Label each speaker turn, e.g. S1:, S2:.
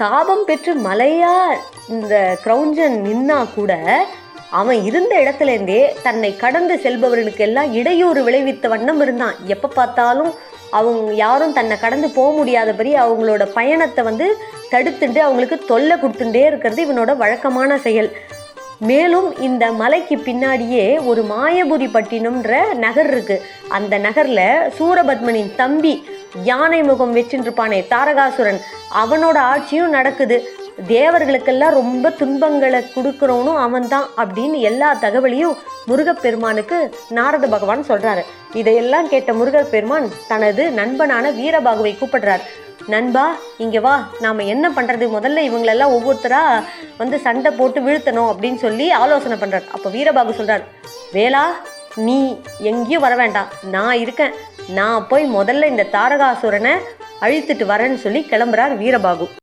S1: சாபம் பெற்று மலையா இந்த கிரௌஞ்சன் நின்னா கூட அவன் இருந்த இடத்துலேருந்தே தன்னை கடந்து செல்பவர்களுக்கு எல்லாம் இடையூறு விளைவித்த வண்ணம் இருந்தான். எப்போ பார்த்தாலும் அவங்க யாரும் தன்னை கடந்து போக முடியாதபடி அவங்களோட பயணத்தை வந்து தடுத்துட்டு அவங்களுக்கு தொல்லை கொடுத்துட்டே இருக்கிறது இவனோட வழக்கமான செயல். மேலும் இந்த மலைக்கு பின்னாடியே ஒரு மாயபுரி பட்டினம்ன்ற நகர் இருக்குது அந்த நகரில் சூரபத்மனின் தம்பி யானை முகம் வச்சுருப்பானே தாரகாசுரன். அவனோட ஆட்சியும் நடக்குது. தேவர்களுக்கெல்லாம் ரொம்ப துன்பங்களை கொடுக்குறவனும் அவன்தான் அப்படின்னு எல்லா தகவலையும் முருகப்பெருமானுக்கு நாரத பகவான் சொல்றாரு. இதையெல்லாம் கேட்ட முருகப்பெருமான் தனது நண்பனான வீரபாகுவை கூப்பிடுறார். நண்பா இங்க வா. நாம என்ன பண்றது? முதல்ல இவங்களெல்லாம் ஒவ்வொருத்தரா வந்து சண்டை போட்டு வீழ்த்தணும் அப்படின்னு சொல்லி ஆலோசனை பண்றார். அப்ப வீரபாகு சொல்றார் வேலா நீ எங்கேயும் வர வேண்டாம். நான் இருக்கேன். நான் போய் முதல்ல இந்த தாரகாசுரனை அழித்துட்டு வரேன்னு சொல்லி கிளம்புறார் வீரபாகு.